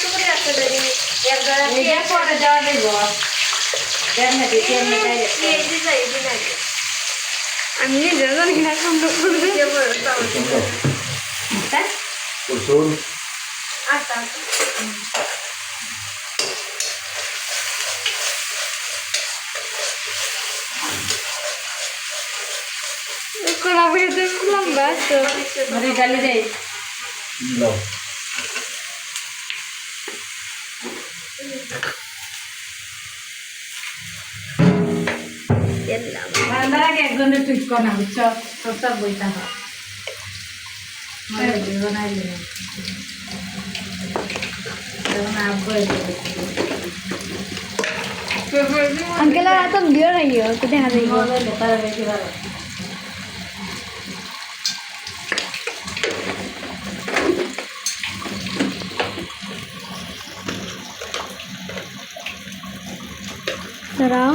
কষ্ট করে আসতে দেরি। একবার এই যে পরে দেওয়া দিব কেমনে দিই কেমনে দেয় আমি নিজে জানি না সম্ভব হ্যাঁ? রসুন আচ্ছা কলা বেঁধে লম্বা তো মরি ডালি দেই গেলাম রান্নার আগে এক ঘণ্টা ঠিক করা বুঝছ সবটা বইটা হয়। আঙ্কেল আর আতম দিও না গিয়ে তো দেখা যাই দাঁড়াও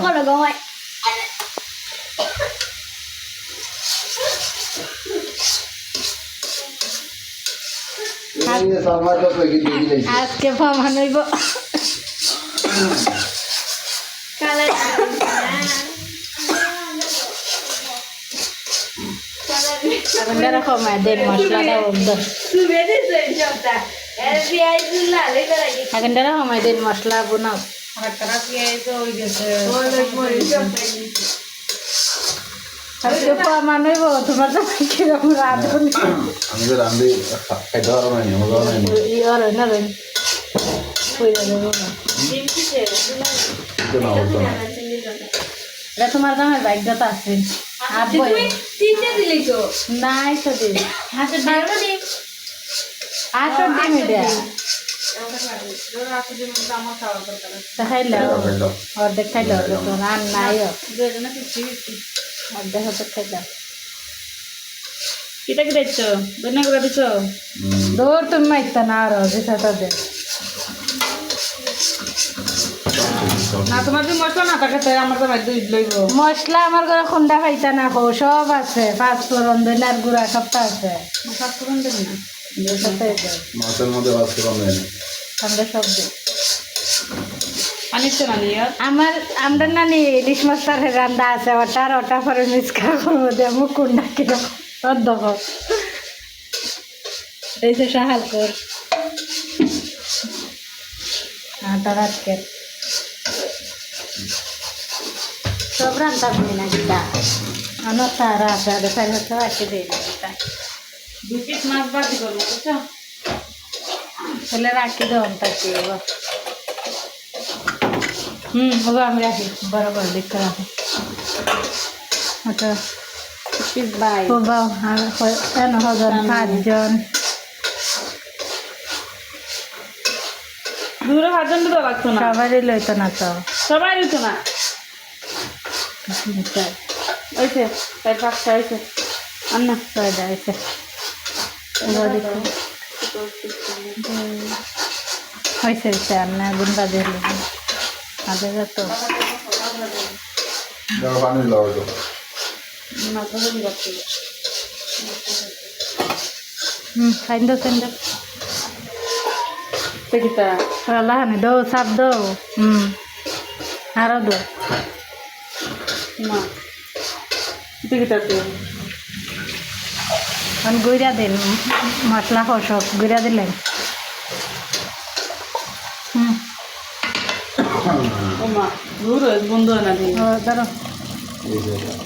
কত কি দিয়ে দিলেছি আজকে ভ্রমণ হইব এখন এরকম দেন মশলাটা বন্ধ এখন এরকম দেন মশলা বানাও তোমার তো কীরকম রাঁধুনি আমি তো। রান্ধি খাইতে পারো না মজা নাই ইয়র না রেন কইরা দেবো না তো না দামের আছে তো দিন আসো ডিম এটা দেখাইলে? খাইলাম অর্ধেক খাইলে তখন আর নাই অর্ধেক অর্ধেক খাইলাম কিটা কি দিচ্ছ ধনিয়া করে দিচ্ছ দৌড় তুমি মাইতা না আরও যেটা দে। না তোমার যদি মশলা না থাকে তাই আমার তো দুই লইব মশলা আমার ঘরে খুন্দা পাইতা না সব আছে। পাঁচ ফোড়ন ধনিয়ার গুঁড়া সবটা আছে। দেন না মাছের মধ্যে মাছ কম নেই আমরা সব দেয় পানির তো আমার আমরা নানি ইলিশ মাছটার রান্না আছে ওটার ওটা পরে মিসকা করব দিয়ে মুখ কুন্ডা কীরকম অর্ধক এই যে সাহাল কর। আটা রাতকে সব রান্না করি না গীতা আমার তারা আছে আগে চার হচ্ছে রাখি দিই দুই পিস মাছ বাদি করব বুঝছ? তাহলে রাখি দেওয়ান তাকে হুম হবে আমি রাখি। বরাবর দেখতে রাখি। আচ্ছা। Piece by. ও হয়- এন হজন? পাঁচজন। দূরে ভাজন তো লাগতো না? সবারই লইতো না তো। সবাই দিত না? ওইছে তাই। পাঁচটা হয়েছে আর ছয়টা আছে এবার দেখো। হয়েছে হয়েছে আর না গুণ বাজে হলো। আগে তো। দাও পানি লাও তো। না তো হয়ে যাচ্ছে হুম খাইন দো খাইন দো পেকিটা লাহানি সাপ দো হুম আরও দো। না এখন গুঁড়া দিন মশলা সব গুঁড়া দিলেন হুম। ও মা দূর বন্ধু না দিন। ধরো। এই যে